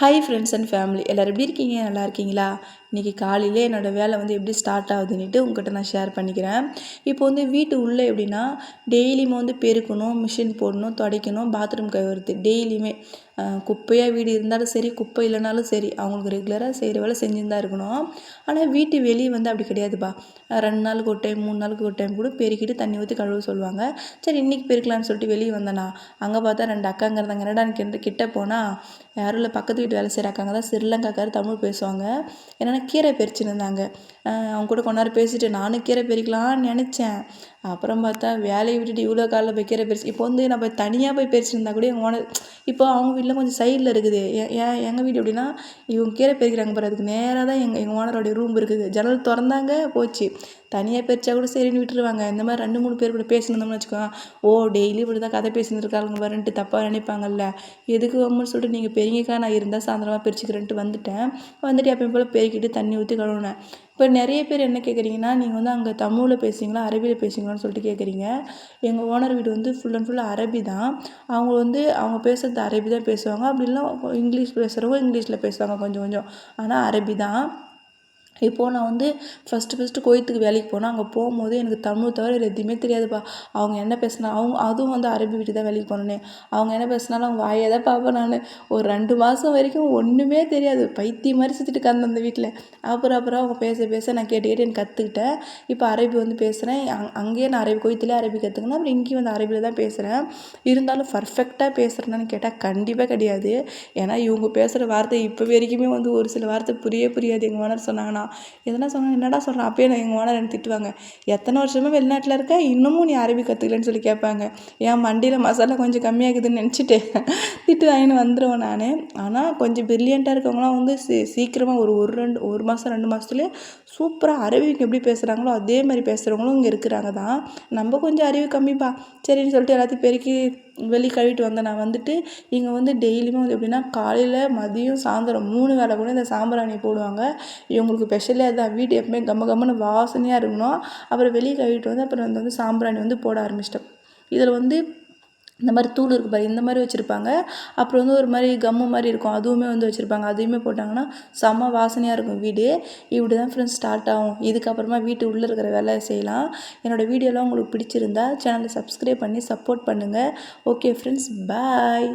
Hi friends and family எல்லோரும் எப்படி இருக்கீங்க? நல்லா இருக்கீங்களா? இன்றைக்கி காலையிலே என்னோடய வேலை வந்து எப்படி ஸ்டார்ட் ஆகுதுன்னுட்டு உங்கள்கிட்ட நான் ஷேர் பண்ணிக்கிறேன். இப்போ வந்து வீட்டு உள்ளே எப்படின்னா டெய்லியுமே வந்து பெருக்கணும் மிஷின் போடணும் துடைக்கணும் பாத்ரூம் கழுவுறது. டெய்லியுமே குப்பையாக வீடு இருந்தாலும் சரி குப்பை இல்லைனாலும் சரி அவங்களுக்கு ரெகுலராக செய்கிற வேலை செஞ்சுன்னு தான் இருக்கணும். ஆனால் வீட்டு வெளியே வந்து அப்படி கிடையாதுப்பா. ரெண்டு நாளுக்கு ஒரு டைம் மூணு நாளுக்கு ஒரு டைம் கூட பெருக்கிட்டு தண்ணி ஊற்றி கழுவ சொல்லுவாங்க. சரி இன்றைக்கி பெருக்கலான்னு சொல்லிட்டு வெளியே வந்தேனா அங்கே பார்த்தா ரெண்டு அக்காங்க இருந்தாங்க. என்னடான்னு கிட்ட போனால் யாரும் இல்லை பக்கத்து வீட்டு வேலை செய்கிற அக்காங்க தான் ஸ்ரீலங்காக்கார் தமிழ் பேசுவாங்க. ஏன்னா கீரை பறிச்சுன்னு இருந்தாங்க அவங்க கூட கொஞ்ச நேரம் பேசிட்டு நானும் கீரை பறிக்கலாம்னு நினச்சேன். அப்புறம் பார்த்தா வேலையை விட்டுட்டு இவ்வளோ காலில் போய் கீரை பறிச்சு இப்போ வந்து நம்ம தனியாக போய் பறிச்சுருந்தா கூட எங்கள் ஓனர் இப்போ அவங்க வீட்டில் கொஞ்சம் சைடில் இருக்குது. ஏன் எங்கள் வீடு எப்படின்னா இவங்க கீரை பறிக்கிறாங்க பாரு அதுக்கு நேராக தான் எங்கள் எங்கள் ஓனரோடைய ரூம் இருக்குது. ஜன்னல் திறந்தாங்க போச்சு. தனியாக பிரித்தா கூட சரின்னு விட்டுருவாங்க. இந்த மாதிரி ரெண்டு மூணு பேர் கூட பேசினோம்னு வச்சுக்கோங்க. ஓ டெய்லி இப்படி தான் கதை பேசினிருக்காங்க வரன்ட்டு தப்பாக நினைப்பாங்கல்ல. எதுக்கு வம்முன்னு சொல்லிட்டு நீங்கள் பெரியக்கா நான் இருந்தால் சாயந்தரமாக பிரிச்சுக்கிறேன்ட்டு வந்துட்டேன். வந்துட்டு எப்பயும் போல் பெருக்கிட்டு தண்ணி ஊற்றி கழுவுனேன். இப்போ நிறைய பேர் என்ன கேட்குறீங்கன்னா நீங்கள் வந்து அங்கே தமிழில் பேசுவீங்களா அரபியில் பேசுவீங்களான்னு சொல்லிட்டு கேட்குறீங்க. எங்கள் ஓனர் வீடு வந்து ஃபுல் அண்ட் ஃபுல் அரபி தான். அவங்க வந்து அவங்க பேசுகிறது அரபி தான் பேசுவாங்க. அப்படிலாம் இங்கிலீஷ் பேசுகிறவங்க இங்கிலீஷில் பேசுவாங்க கொஞ்சம் கொஞ்சம். ஆனால் அரபி தான். இப்போது நான் வந்து ஃபஸ்ட்டு ஃபஸ்ட்டு கோயத்துக்கு வேலைக்கு போனேன் அங்கே போகும்போது எனக்கு தமிழ் தவிர வேறு எதுவுமே தெரியாதுப்பா. அவங்க என்ன பேசுனா அவங்க அதுவும் வந்து அரபி வீட்டு தான் வேலைக்கு போனேன். அவங்க என்ன பேசினாலும் அவங்க வாயை தான் பார்ப்பேன் நான். ஒரு ரெண்டு மாதம் வரைக்கும் ஒன்றுமே தெரியாது. பைத்தியம் மாதிரி சுற்றிட்டு கந்த அந்த வீட்டில் அப்புறம் அப்புறம் அவங்க பேச பேச நான் கேட்டு கேட்டு எனக்கு கற்றுக்கிட்டேன் இப்போ அரபி வந்து பேசுகிறேன் அங் அங்கேயே நான் அரபி கோயத்துலேயே அரபி கற்றுக்கணும் அப்புறம் இங்கேயும் வந்து அரபியில் தான் பேசுகிறேன் இருந்தாலும் பர்ஃபெக்டாக பேசுகிறேன்னு கேட்டால் கண்டிப்பாக கிடையாது. ஏன்னா இவங்க பேசுகிற வார்த்தை இப்போ வரைக்குமே வந்து ஒரு சில வார்த்தை புரிய புரியாது. எங்கள் ஓனர் சொன்னாங்கன்னா எதனா சொன்னால் என்னடா சொல்கிறான் அப்பயே நான் எங்கள் ஓனர் என்ன திட்டுவாங்க. எத்தனை வருஷமாக வெளிநாட்டில் இருக்க? இன்னமும் நீ அரபி கற்றுக்கலன்னு சொல்லி கேட்பாங்க. என் மண்டியில் மசாலா கொஞ்சம் கம்மியாகுதுன்னு நினச்சிட்டு திட்டு வாங்கின்னு வந்துடுவேன் நான். ஆனால் கொஞ்சம் பிரில்லியண்ட்டாக இருக்கவங்களாம் வந்து சீ சீக்கிரமாக ஒரு ஒரு ரெண்டு ஒரு மாதம் ரெண்டு மாதத்துலேயே சூப்பராக அரபிக்கு எப்படி பேசுகிறாங்களோ அதே மாதிரி பேசுகிறவங்களும் இங்கே இருக்கிறாங்க தான். நம்ம கொஞ்சம் அறிவு கம்மிப்பா. சரின்னு சொல்லிட்டு எல்லாத்தையும் பெருக்கி வெளியே கழுவிட்டு வந்தேன். நான் வந்துட்டு இங்கே வந்து டெய்லியுமே வந்து எப்படின்னா காலையில் மதியம் சாயந்தரம் மூணு வேலை கூட இந்த சாம்பிராணி போடுவாங்க. இவங்களுக்கு ஸ்பெஷலே அதுதான் வீடு எப்பவுமே கம்ம கம்மனு வாசனையாக இருக்கணும். அப்புறம் வெளியே கழுவிட்டு வந்து அப்புறம் வந்து சாம்பிராணி வந்து போட ஆரம்பிச்சிட்டோம். இதில் வந்து இந்த மாதிரி தூள் இருக்கு பாரு இந்த மாதிரி வச்சுருப்பாங்க. அப்புறம் வந்து ஒரு மாதிரி கம்மு மாதிரி இருக்கும். அதுவுமே வந்து வச்சுருப்பாங்க. அதையுமே போட்டாங்கன்னா செம்ம வாசனையாக இருக்கும் வீடு. இப்படி தான் ஃப்ரெண்ட்ஸ் ஸ்டார்ட் ஆகும். இதுக்கப்புறமா வீட்டு உள்ளே இருக்கிற வேலையை செய்யலாம். என்னோடய வீடியோலாம் உங்களுக்கு பிடிச்சிருந்தா சேனலை சப்ஸ்கிரைப் பண்ணி சப்போர்ட் பண்ணுங்கள் ஓகே ஃப்ரெண்ட்ஸ் பாய்